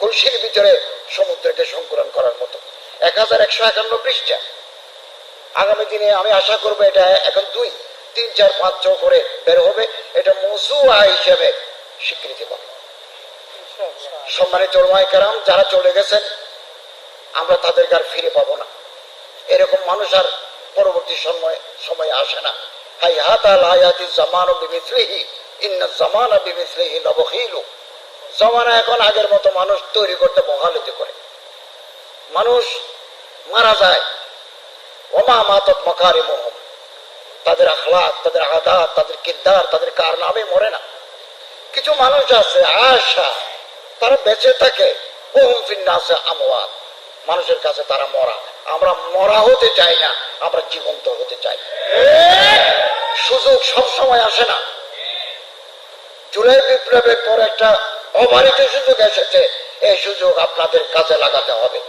কলসির ভিতরে সমুদ্রকে সংকুলন করার মতো। এক হাজার একশো একান্ন পৃষ্ঠা। আগামী দিনে আমি আশা করব এটা এখন দুই, তিন, চার, পাঁচ, ছ করে বের হবে। এটা মৌসুয়া হিসেবে স্বীকৃতি পাবে। সম্মানিত ওলামায়ে যারা চলে গেছেন, আমরা তাদেরকে আর ফিরে পাবো না। এরকম মানুষ আর পরবর্তী সময় সময় আসে না। হাই হাতা লায়াতি জামান বিমিসলিহি, ইন্না জামানা বিমিসলিহি নবখিলু জমানা এখন আগের মতো মানুষ তৈরি করতে বহালতি করে। মানুষ মারা যায়। ওমা মাতত মকারি মোহম তাদের আখলাক, তাদের আদাত, তাদের কিরদার তাদের কার নামে মরে না। কিছু মানুষ আছে আশা তারা বেঁচে থাকে। ওহম ফিন্নাসে মানুষের কাছে তারা মরা। আমরা মরা হতে চাই না, আমরা জীবন্ত হতে চাই। সুযোগ সবসময় আসে না। জুলাই বিপ্লবের পর একটা অবারিত সুযোগ এসেছে, এই সুযোগ আপনাদের কাজে লাগাতে হবে।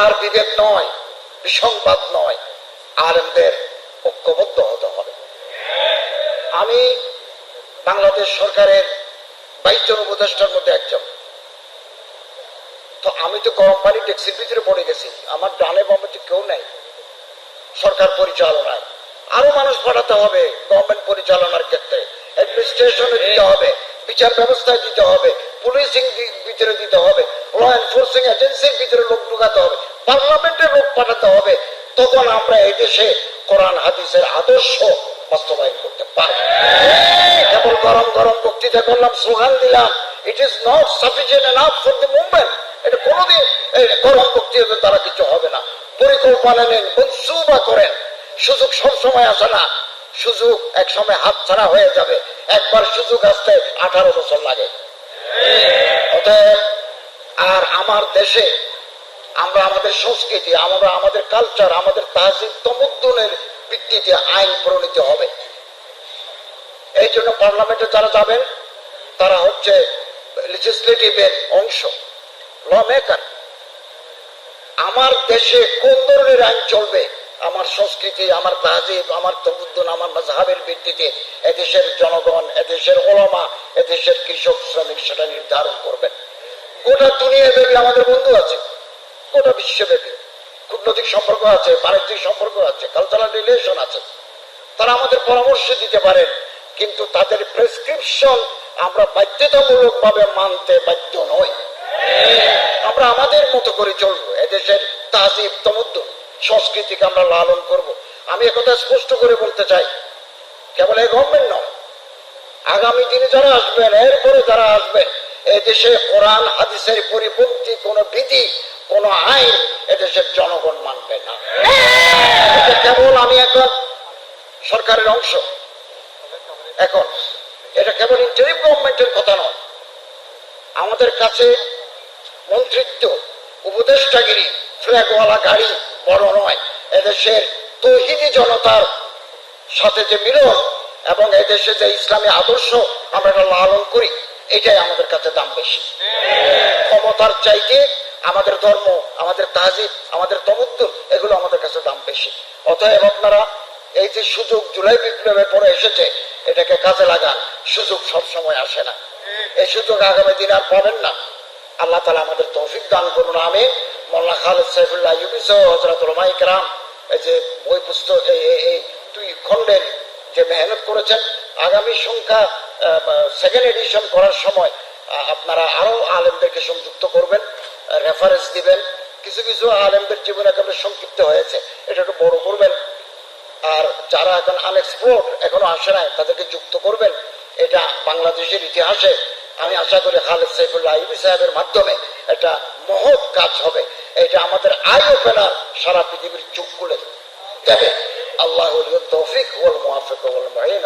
আর বিভেদ নয় বিসংবাদ নয়, আলেমদের ঐক্যবদ্ধ হতে হবে। আমি বাংলাদেশ সরকারের বাইশ জন উপদেষ্টার মধ্যে একজন। তো আমি তো গরম পানি ট্যাক্সির ভিতরে পড়ে গেছি, আমার ডানে বামে তো কেউ নাই। সরকার পরিচালনায়। আরও মানুষ পাঠাতে হবে গভর্নমেন্ট পরিচালনার ক্ষেত্রে। অ্যাডমিনিস্ট্রেশনে দিতে হবে। বিচার ব্যবস্থায় দিতে হবে পুলিশিং ভিতরে দিতে হবে ল এনফোর্সিং এজেন্সির ভিতরে লোক ঢুকাতে হবে পার্লামেন্টের লোক পাঠাতে হবে, তখন আমরা এই দেশে কোরআন, হাদিসের আদর্শ বাস্তবায়ন করতে পারব। কেবল গরম গরম বক্তৃতা করলাম, স্লোগান দিলাম it is not sufficient enough for the movement এটা কোনোদিন গরম বক্তৃতা দ্বারা কিছু হবে না। পরিকল্পনা নেন, মনসুবা করেন। সুযোগ সবসময় আসে না। সুযোগ এক সময় হাত ছাড়া হয়ে যাবে। একবার সুযোগ আসতে আঠারো বছর লাগে। আর আমার দেশে আমরা আমাদের সংস্কৃতি, আমরা আমাদের কালচার আমাদের তাহজিব তমুদ্দনের ভিত্তিতে আইন প্রণীত হবে। এই জন্য পার্লামেন্টে যারা যাবেন, তারা হচ্ছে লেজিসলেটিভের অংশ ল মেকার আমার দেশে কোন ধরনের আইন চলবে? আমার সংস্কৃতি, আমার তাহজিব আমার তমুদ্দন আমার মজাহের ভিত্তিতে এদেশের জনগণ, এদেশের ওলামা, এদেশের কৃষক, শ্রমিক সেটা নির্ধারণ করবেন গোটা দুনিয়া ব্যাপী আমাদের বন্ধু আছে, গোটা বিশ্বব্যাপী। কূটনৈতিক সম্পর্ক আছে, বাণিজ্যিক সম্পর্ক আছে কালচারাল রিলেশন আছে। তারা আমাদের পরামর্শ দিতে পারেন, কিন্তু তাদের প্রেসক্রিপশন আমরা বাধ্যতামূলক ভাবে মানতে বাধ্য নই। আমরা আমাদের মতো করে চলবো, এদেশের তাজিব তমুদ্দুন সংস্কৃতিকে আমরা লালন করব। আমি একথা স্পষ্ট করে বলতে চাই, কেবল এই গভর্নমেন্ট নয়, আগামী দিনে যারা আসবেন, এরপরে যারা আসবেন এদেশে কোরআন, হাদিসের পরিপন্থী কোন বিধি, কোন আইন এদেশের জনগণ মানবে না। কেবল আমি এখন সরকারের অংশ। এখন, এটা কেবল ইন্টারিম গভর্নমেন্টের কথা নয়। আমাদের কাছে মন্ত্রিত্ব, উপদেষ্টাগিরি, ফ্ল্যাগওয়ালা গাড়ি বড় নয়। এদেশের তহিদি জনতার সাথে যে মিলন এবং এদেশে যে ইসলামী আদর্শ আমরা লালন করি, এটাই আমাদের কাছে দাম বেশি। ক্ষমতার চাইতে আমাদের ধর্ম, আমাদের তাজিব আমাদের তমুদ্দুল এগুলো আমাদের কাছে দাম বেশি। অতএব আপনারা এই যে সুযোগ জুলাই বিপ্লবের পরে এসেছে, এটাকে কাজে লাগান সুযোগ সব সময় আসে না। এই সুযোগ আগামী দিন আর পাবেন না। আল্লাহ তালা আমাদের তৌফিক দান করুন আমি মোল্লা খালেদ সাইফুল্লাহ ইউবিস হজরত রমাই কালাম এই যে বই পুস্তক, এই দুই খণ্ডের যে মেহনত করেছেন, আগামী সংখ্যা সেকেন্ড এডিশন করার সময় আপনারা আরও আলেমদেরকে সংযুক্ত করবেন রেফারেন্স দিবেন। কিছু কিছু আলেমদের জীবন একেবারে সংক্ষিপ্ত হয়েছে, এটা একটু বড় করবেন। আর যারা এখন আনএক্সপ্লোর্ড এখনও আসে নাই, তাদেরকে যুক্ত করবেন। এটা বাংলাদেশের ইতিহাসে আমি আশা করি খালেদ সাইফুল্লাহ ইবি সাহেবের মাধ্যমে একটা মহৎ কাজ হবে। এটা আমাদের আই ওপেনার সারা পৃথিবীর চোখ খুলে দেবে। আল্লাহ তৌফিক ওয়াল মুআফিক ওয়াল মুঈন